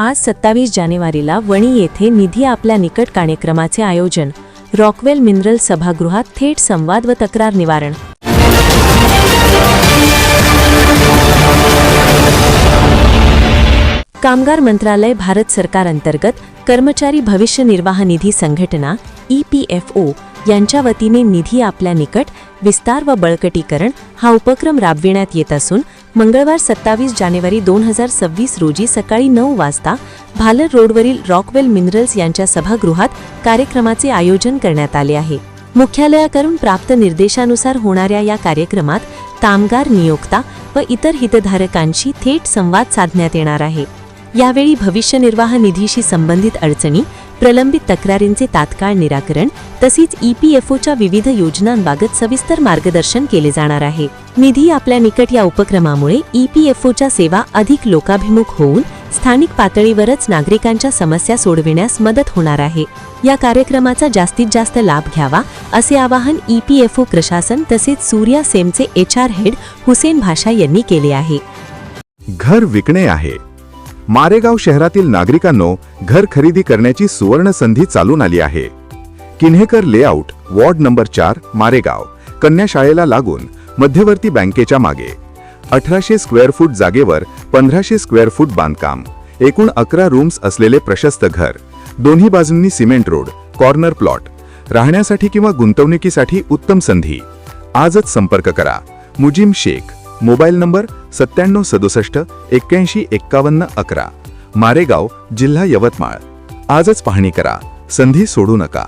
आज सत्तावीस जानेवारीला वणी येथे निधी आपल्या निकट कार्यक्रमाचे आयोजन. रॉकवेल मिनरल सभागृहात थेट संवाद व तक्रार निवारण. कामगार मंत्रालय भारत सरकार अंतर्गत कर्मचारी भविष्य निर्वाह निधी संघटना ई पी एफ ओ यांच्या वतीने निधी आपल्या निकट विस्तार व बळकटीकरण हा उपक्रम राबविण्यात येत असून मंगळवार सत्तावीस जानेवारी दोन हजार सव्वीस रोजी सकाळी नऊ वाजता भालर रोडवरील रॉकवेल मिनरल्स यांच्या सभागृहात कार्यक्रमाचे आयोजन करण्यात आले आहे. मुख्यालयाकडून प्राप्त निर्देशानुसार होणाऱ्या या कार्यक्रमात कामगार नियोक्ता व इतर हितधारकांशी थेट संवाद साधण्यात येणार आहे. यावेळी भविष्य निर्वाह निधीशी संबंधित अडचणी प्रलंबित तक्रारींचे तात्काळ निराकरण तसेच E ईपीएफओच्या विविध योजनांबाबत सविस्तर मार्गदर्शन केले जाणार आहे. निधी आपल्या निकट या उपक्रमामुळे E ईपीएफओच्या सेवा अधिक लोकाभिमुख होऊन स्थानिक पातळीवरच नागरिकांच्या समस्या सोडविण्यास मदत होणार आहे. या कार्यक्रमाचा जास्तीत जास्त लाभ घ्यावा असे आवाहन E ईपीएफओ प्रशासन तसेच Surya सेमचे H R head Hussain Bhasha यांनी केले आहे. घर विकणे आहे. मारेगाव शहरातील नागरिकांनो घर खरेदी करण्याची सुवर्ण संधी चालून आली आहे. किन्हेकर लेआउट वॉर्ड नंबर चार मारेगाव कन्या शाळेला लागून मध्यवर्ती बँकेच्या मागे. अठराशे स्क्वेअर फूट जागेवर पंधराशे स्क्वेअर फूट बांधकाम एकूण अकरा रूम्स असलेले प्रशस्त घर दोन्ही बाजूंनी सिमेंट रोड कॉर्नर प्लॉट राहण्यासाठी किंवा गुंतवणुकीसाठी उत्तम संधी. आजच संपर्क करा. मुजीम शेख मोबाईल नंबर सत्त्याण्णव सदुसष्ट एक्क्याऐंशी एक्कावन्न अकरा. मारेगाव जिल्हा यवतमाळ. आजच पाहणी करा. संधी सोडू नका.